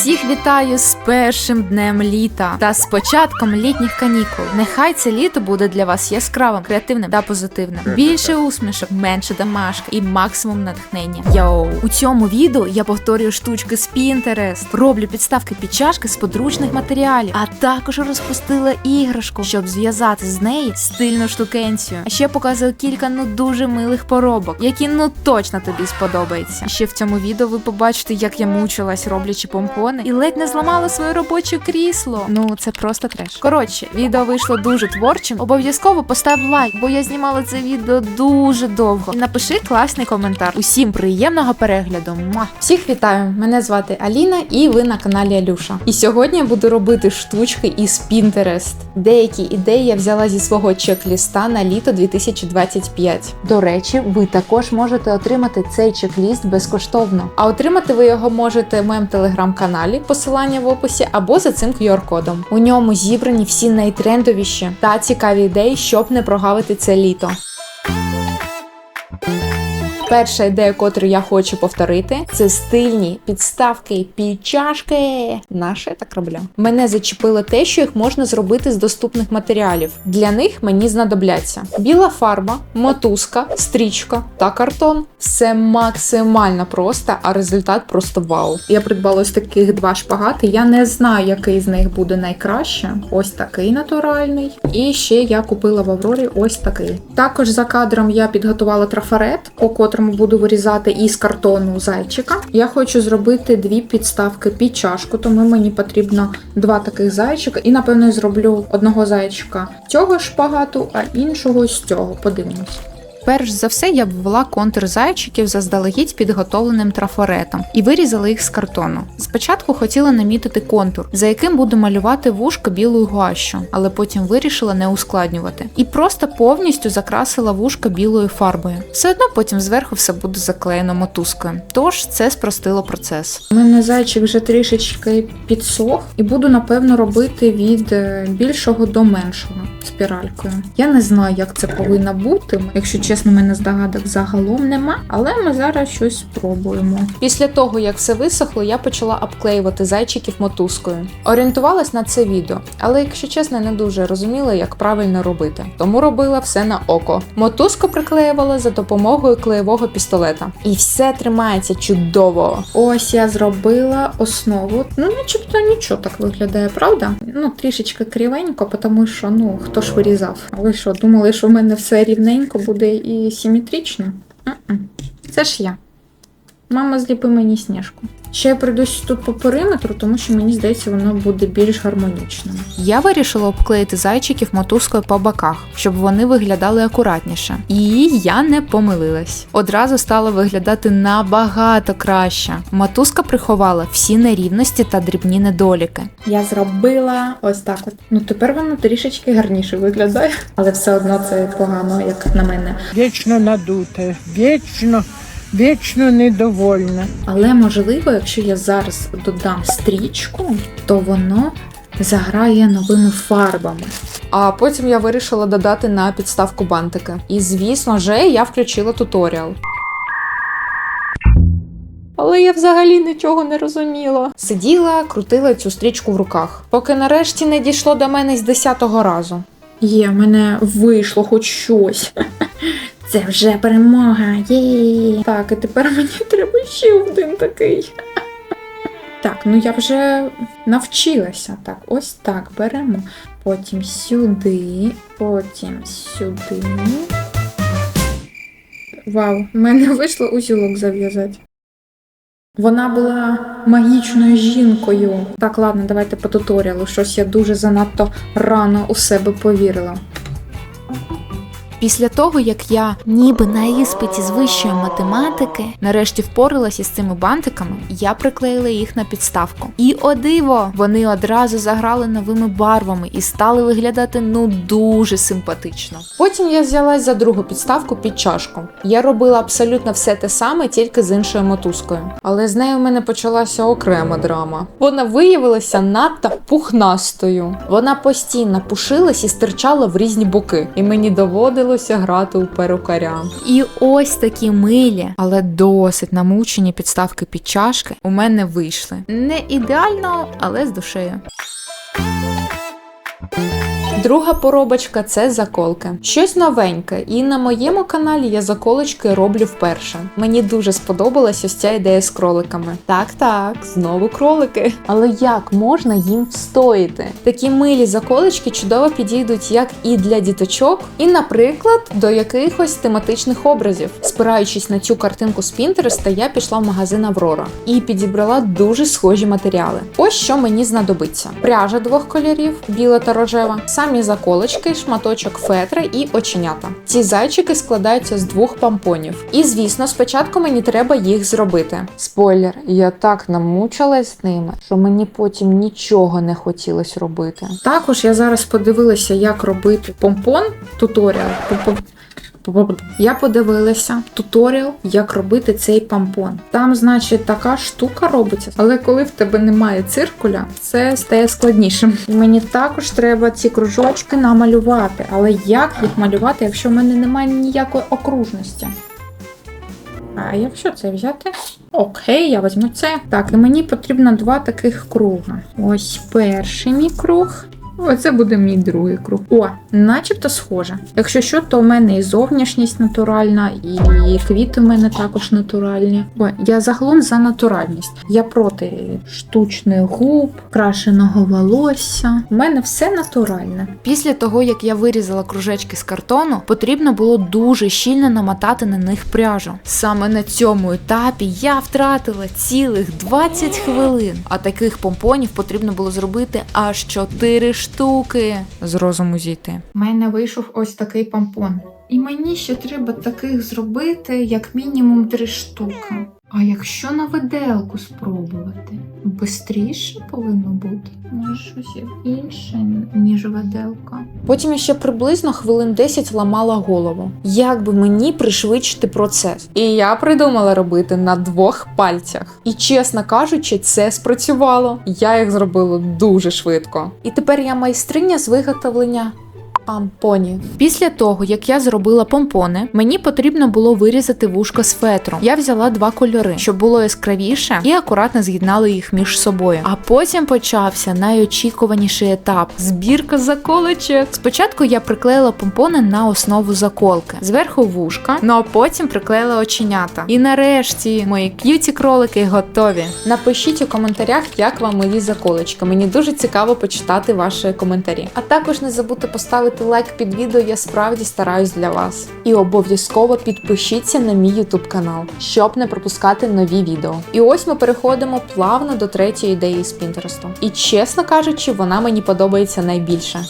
Всіх вітаю з першим днем літа та з початком літніх канікул. Нехай це літо буде для вас яскравим, креативним та позитивним. Більше усмішок, менше домашки і максимум натхнення. Йоу! У цьому відео я повторюю штучки з Pinterest, роблю підставки під чашки з подручних матеріалів, а також розпустила іграшку, щоб зв'язати з неї стильну штукенцію. А ще показую кілька ну дуже милих поробок, які ну точно тобі сподобаються. Ще в цьому відео ви побачите, як я мучилась, роблячи помпони, і ледь не зламала своє робоче крісло. Ну це просто треш. Коротше, відео вийшло дуже творчим. Обов'язково постав лайк, бо я знімала це відео дуже довго. І напиши класний коментар. Усім приємного перегляду. Муа! Всіх вітаю! Мене звати Аліна, і ви на каналі Алюша. І сьогодні я буду робити штучки із Pinterest. Деякі ідеї я взяла зі свого чек-ліста на літо 2025. До речі, ви також можете отримати цей чек-ліст безкоштовно. А отримати ви його можете в моєму телеграм-каналі, посилання в описі, або за цим QR-кодом. У ньому зібрані всі найтрендовіші та цікаві ідеї, щоб не прогавити це літо. Перша ідея, котру я хочу повторити, це стильні підставки під чашки. Наше я так роблю. Мене зачепило те, що їх можна зробити з доступних матеріалів. Для них мені знадобляться біла фарба, мотузка, стрічка та картон. Все максимально просто, а результат просто вау. Я придбала ось таких два шпагати. Я не знаю, який з них буде найкраще. Ось такий натуральний. І ще я купила в Аврорі ось такий. Також за кадром я підготувала трафарет, по котрому буду вирізати із картону зайчика. Я хочу зробити дві підставки під чашку, тому мені потрібно два таких зайчика. І напевно зроблю одного зайчика цього шпагату, а іншого з цього. Подивимось. Перш за все, я ввела контур зайчиків заздалегідь підготовленим трафаретом і вирізала їх з картону. Спочатку хотіла намітити контур, за яким буду малювати вушка білою гуашю, але потім вирішила не ускладнювати. І просто повністю закрасила вушка білою фарбою. Все одно потім зверху все буде заклеєно мотузкою. Тож це спростило процес. У мене зайчик вже трішечки підсох, і буду напевно робити від е, більшого до меншого спіралькою. Я не знаю, як це повинно бути. Якщо чесно, мене здогадок загалом нема, але ми зараз щось спробуємо. Після того, як все висохло, я почала обклеювати зайчиків мотузкою. Орієнтувалась на це відео, але якщо чесно, не дуже розуміла, як правильно робити. Тому робила все на око. Мотузку приклеювала за допомогою клеєвого пістолета. І все тримається чудово. Ось я зробила основу. Ну, начебто нічого так виглядає, правда? Ну, трішечки кривенько, тому що ну хто ж вирізав. Ви що, думали, що в мене все рівненько буде і симетрично? Це ж я. Мама зліпи мені сніжку. Ще я пройдусь тут по периметру, тому що мені здається, воно буде більш гармонічним. Я вирішила обклеїти зайчиків мотузкою по боках, щоб вони виглядали акуратніше. І я не помилилась. Одразу стало виглядати набагато краще. Мотузка приховала всі нерівності та дрібні недоліки. Я зробила ось так. От. Ну тепер воно трішечки гарніше виглядає, але все одно це погано, як на мене. Вічно надуте, вічно, вічно недовольна. Але можливо, якщо я зараз додам стрічку, то воно заграє новими фарбами. А потім я вирішила додати на підставку бантики. І звісно же, я включила туторіал. Але я взагалі нічого не розуміла. Сиділа, крутила цю стрічку в руках, поки нарешті не дійшло до мене з 10-го разу. Є, в мене вийшло хоч щось. Це вже перемога. Є. Так, і тепер мені треба ще один такий. Так, ну я вже навчилася. Так, ось так беремо. Потім сюди, потім сюди. Вау, в мене вийшло узілок зав'язати. Вона була магічною жінкою. Так, ладно, давайте по туторіалу. Щось я дуже занадто рано у себе повірила. Після того, як я ніби на іспиті з вищої математики нарешті впоралася з цими бантиками, я приклеїла їх на підставку. І о диво! Вони одразу заграли новими барвами і стали виглядати ну дуже симпатично. Потім я взялась за другу підставку під чашку. Я робила абсолютно все те саме, тільки з іншою мотузкою. Але з нею в мене почалася окрема драма. Вона виявилася надто пухнастою. Вона постійно пушилась і стирчала в різні боки, і мені доводилось хотілося грати у перукаря. І ось такі милі, але досить намучені підставки під чашки у мене вийшли. Не ідеально, але з душею. Друга поробочка це заколки. Щось новеньке, і на моєму каналі я заколочки роблю вперше. Мені дуже сподобалась ось ця ідея з кроликами. Так, так, знову кролики. Але як можна їм встояти? Такі милі заколочки чудово підійдуть як і для діточок, і, наприклад, до якихось тематичних образів. Спираючись на цю картинку з Пінтереста, я пішла в магазин Аврора і підібрала дуже схожі матеріали. Ось що мені знадобиться: пряжа двох кольорів, біла та рожева, самі заколочки, шматочок фетри і оченята. Ці зайчики складаються з двох помпонів. І звісно, спочатку мені треба їх зробити. Спойлер, я так намучилась з ними, що мені потім нічого не хотілося робити. Також я зараз подивилася, як робити помпон туторіал. Я подивилася туторіал, як робити цей помпон. Там, значить, така штука робиться, але коли в тебе немає циркуля, це стає складнішим. Мені також треба ці кружочки намалювати. Але як їх малювати, якщо в мене немає ніякої окружності? А якщо це взяти? Окей, я візьму це. Так, і мені потрібно два таких круга. Ось перший мій круг. Оце буде мій другий круг. О, начебто схоже. Якщо що, то в мене і зовнішність натуральна, і квіти в мене також натуральні. О, я загалом за натуральність. Я проти штучних губ, крашеного волосся. У мене все натуральне. Після того, як я вирізала кружечки з картону, потрібно було дуже щільно намотати на них пряжу. Саме на цьому етапі я втратила цілих 20 хвилин. А таких помпонів потрібно було зробити аж 4 штуки. З розуму зійти. У мене вийшов ось такий помпон. І мені ще треба таких зробити як мінімум 3 штуки. А якщо на виделку спробувати? Бистріше повинно бути. Може, щось інше, ніж виделка. Потім ще приблизно хвилин 10 ламала голову. Як би мені пришвидшити процес? І я придумала робити на двох пальцях. І чесно кажучи, це спрацювало. Я їх зробила дуже швидко. І тепер я майстриня з виготовлення Помпонів. Після того, як я зробила помпони, мені потрібно було вирізати вушко з фетру. Я взяла два кольори, щоб було яскравіше, і акуратно з'єднала їх між собою. А потім почався найочікуваніший етап збірка заколочок. Спочатку я приклеїла помпони на основу заколки, зверху вушка, ну а потім приклеїла оченята. І нарешті мої к'юті кролики готові. Напишіть у коментарях, як вам мої заколочки. Мені дуже цікаво почитати ваші коментарі. А також не забудьте поставити лайк під відео, я справді стараюсь для вас. І обов'язково підпишіться на мій YouTube канал, щоб не пропускати нові відео. І ось ми переходимо плавно до третьої ідеї з Пінтересту. І чесно кажучи, вона мені подобається найбільше.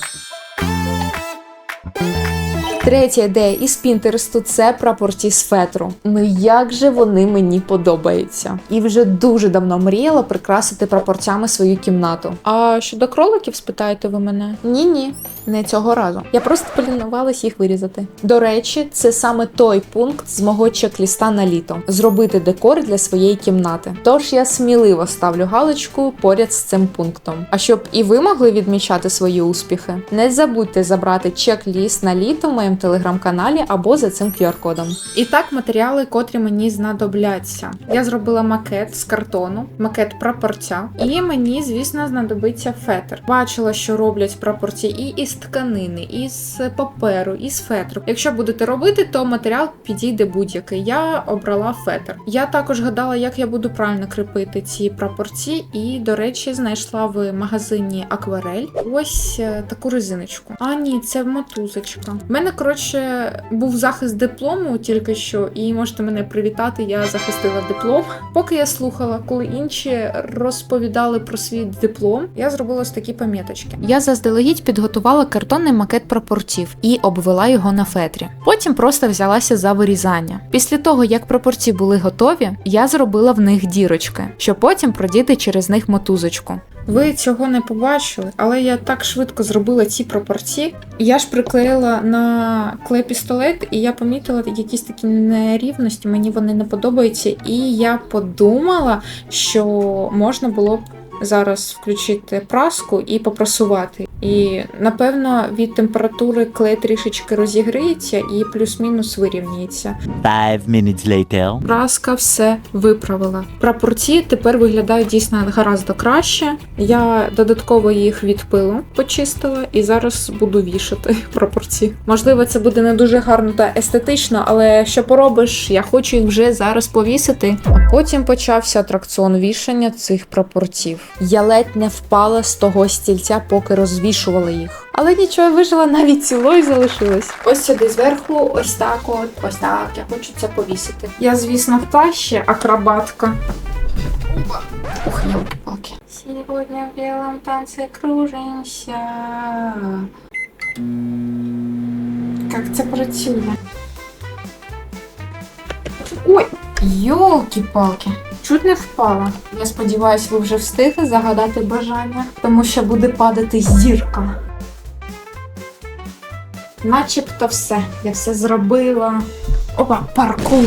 Третя ідея із Пінтересту це прапорті з фетру. Ну як же вони мені подобаються. І вже дуже давно мріяла прикрасити прапорцями свою кімнату. А щодо кроликів, спитаєте ви мене? Ні, ні, не цього разу. Я просто полінувалась їх вирізати. До речі, це саме той пункт з мого чек-ліста на літо зробити декор для своєї кімнати. Тож я сміливо ставлю галочку поряд з цим пунктом. А щоб і ви могли відмічати свої успіхи, не забудьте забрати чек-ліст на літо в моєму телеграм-каналі або за цим QR-кодом. І так, матеріали, котрі мені знадобляться. Я зробила макет з картону, макет прапорця, і мені, звісно, знадобиться фетр. Бачила, що роблять прапорці і із тканини, і з паперу, і з фетру. Якщо будете робити, то матеріал підійде будь-який. Я обрала фетр. Я також гадала, як я буду правильно кріпити ці прапорці, і, до речі, знайшла в магазині Акварель ось е, таку резиночку. А ні, це мотузочка. У мене, коротше, був захист диплому тільки що, і можете мене привітати. Я захистила диплом. Поки я слухала, коли інші розповідали про свій диплом, я зробила ось такі пам'яточки. Я заздалегідь підготувала картонний макет прапорців і обвела його на фетрі. Потім просто взялася за вирізання. Після того, як прапорці були готові, я зробила в них дірочки, щоб потім продіти через них мотузочку. Ви цього не побачили, але я так швидко зробила ці пропорції. Я ж приклеїла на клей пістолет, і я помітила якісь такі нерівності, мені вони не подобаються. І я подумала, що можна було б зараз включити праску і попрасувати. І напевно від температури клей трішечки розігріється і плюс-мінус вирівняється. Five minutes later. Праска все виправила. Прапорці тепер виглядають дійсно гораздо краще. Я додатково їх від пилу почистила і зараз буду вішати прапорці. Можливо, це буде не дуже гарно та естетично, але що поробиш, я хочу їх вже зараз повісити. А потім почався атракціон вішання цих прапорців. Я ледь не впала з того стільця, поки розвішувала їх. Але нічого вижила, навіть цілою залишилась. Ось сюди зверху, ось так от, ось так. Я хочу це повісити. Я, звісно, та ще акробатка. Ух, елки-палки. Сегодня в белом танце кружимся. Как це працює? Ой, йолки-палки. Чуть не впала. Я сподіваюся, ви вже встигли загадати бажання, тому що буде падати зірка. Начебто все. Я все зробила. Опа, паркур.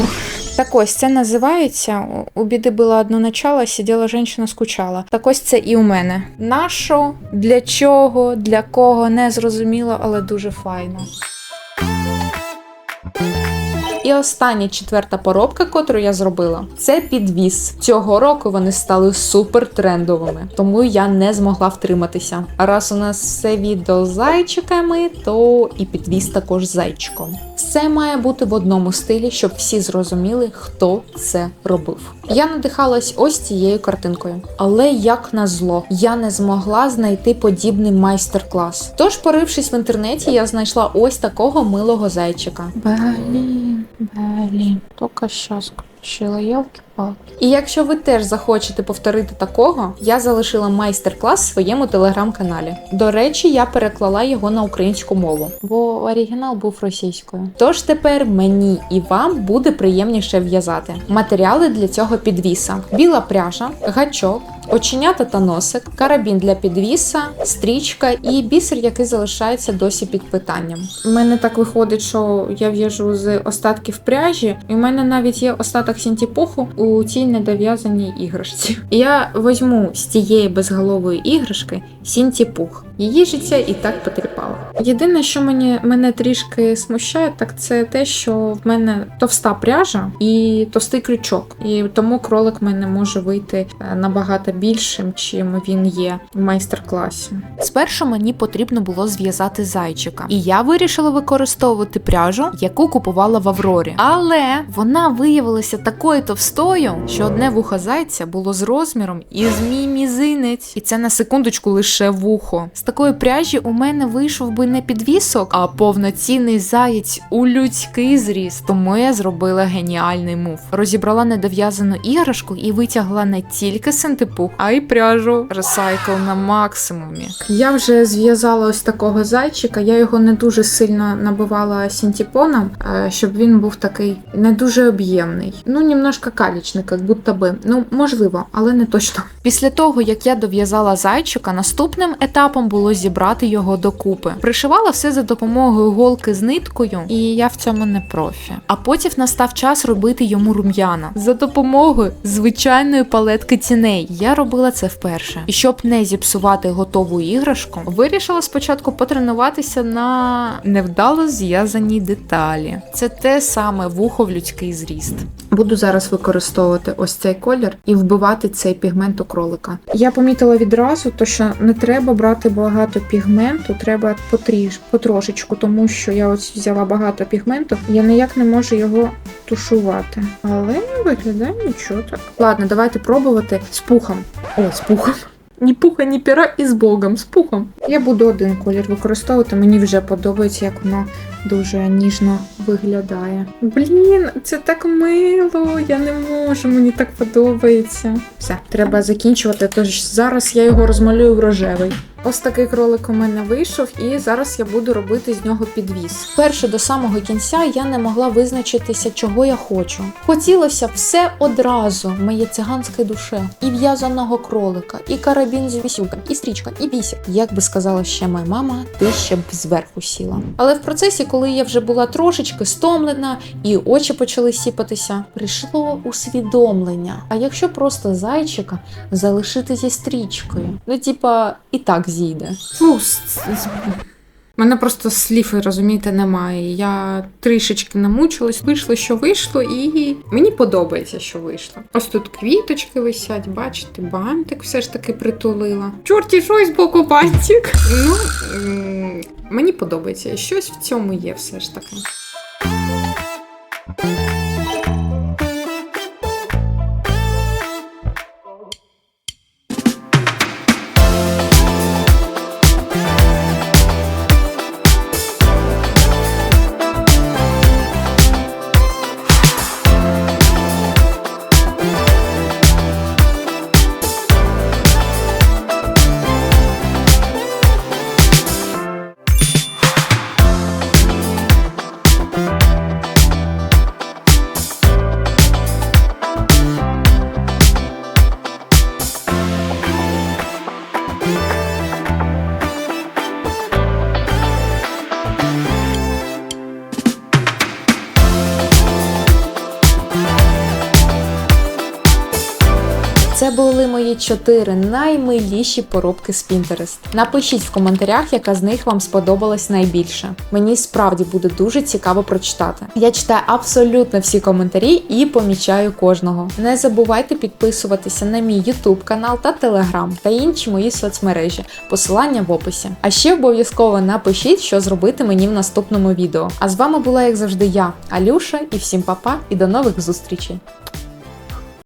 Так ось це називається у біди було одно начало, сиділа жінка, скучала. Так ось це і у мене. Нащо, для чого, для кого не зрозуміло, але дуже файно. І остання четверта поробка, котру я зробила, це підвіс. Цього року вони стали супер трендовими, тому я не змогла втриматися. А раз у нас все відео з зайчиками, то і підвіс також зайчиком. Все має бути в одному стилі, щоб всі зрозуміли, хто це робив. Я надихалась ось цією картинкою, але як назло, я не змогла знайти подібний майстер-клас. Тож, порившись в інтернеті, я знайшла ось такого милого зайчика. Блін, блін, тільки щас включила, ялки-палки. І якщо ви теж захочете повторити такого, я залишила майстер-клас в своєму телеграм-каналі. До речі, я переклала його на українську мову, бо оригінал був російською. Тож тепер мені і вам буде приємніше в'язати. Матеріали для цього підвіса: біла пряжа, гачок. Оченята та носик, карабін для підвіса, стрічка і бісер, який залишається досі під питанням. У мене так виходить, що я в'яжу з остатків пряжі, і в мене навіть є остаток сінтіпуху у цій недов'язаній іграшці. Я візьму з цієї безголової іграшки сінтіпух. Її життя і так потріпало. Єдине, що мені мене трішки смущає, так це те, що в мене товста пряжа і товстий крючок, і тому кролик мене може вийти е, набагато більшим, чим він є в майстер-класі. Спершу мені потрібно було зв'язати зайчика, і я вирішила використовувати пряжу, яку купувала в Аврорі. Але вона виявилася такою товстою, що одне вухо зайця було з розміром із мій мізинець, і це на секундочку лише вухо. З такої пряжі у мене вийшов би не підвісок, а повноцінний заєць у людський зріст. Тому я зробила геніальний мув. Розібрала недов'язану іграшку і витягла не тільки синтепу, а й пряжу. Ресайкл на максимумі. Я вже зв'язала ось такого зайчика. Я його не дуже сильно набивала синтепоном, е, щоб він був такий не дуже об'ємний. Ну, немножко калічний, як будто би. Ну, можливо, але не точно. Після того, як я дов'язала зайчика, наступним етапом було зібрати його докупи. Пришивала все за допомогою голки з ниткою, і я в цьому не профі. А потім настав час робити йому рум'яна за допомогою звичайної палетки тіней. Я робила це вперше. І щоб не зіпсувати готову іграшку, вирішила спочатку потренуватися на невдало зв'язаній деталі. Це те саме вухо в людський зріст. Буду зараз використовувати ось цей колір і вбивати цей пігмент у кролика. Я помітила відразу, то що не треба брати багато пігменту, треба потріш, потрошечку, тому що я ось взяла багато пігменту, я ніяк не можу його тушувати. Але не виглядає нічого так. Ладно, давайте пробувати з пухом. О, з пухом. Ні пуха, ні піра і з Богом, з пухом. Я буду один колір використовувати, мені вже подобається, як воно дуже ніжно виглядає. Блін, це так мило, я не можу, мені так подобається. Все, треба закінчувати, тож зараз я його розмалюю в рожевий. Ось такий кролик у мене вийшов, і зараз я буду робити з нього підвіс. Перше до самого кінця я не могла визначитися, чого я хочу. Хотілося все одразу, моє циганське душе, і в'язаного кролика, і карабін з вісюком, і стрічка, і бісік. Як би сказала ще моя мама, ти ще б зверху сіла. Але в процесі, коли я вже була трошечки стомлена і очі почали сіпатися, прийшло усвідомлення. А якщо просто зайчика залишити зі стрічкою? Ну, типа, і так зійде. Фу, мене просто слів, розумієте, немає. Я трішечки намучилась, вийшло, що вийшло, і мені подобається, що вийшло. Ось тут квіточки висять, бачите, бантик все ж таки притулила. Чорті щось боку бантик. Ну, мені подобається. Щось в цьому є все ж таки. Це були мої чотири наймиліші поробки з Pinterest. Напишіть в коментарях, яка з них вам сподобалась найбільше. Мені справді буде дуже цікаво прочитати. Я читаю абсолютно всі коментарі і помічаю кожного. Не забувайте підписуватися на мій YouTube канал та Telegram та інші мої соцмережі. Посилання в описі. А ще обов'язково напишіть, що зробити мені в наступному відео. А з вами була, як завжди, я, Алюша, і всім па-па, і до нових зустрічей!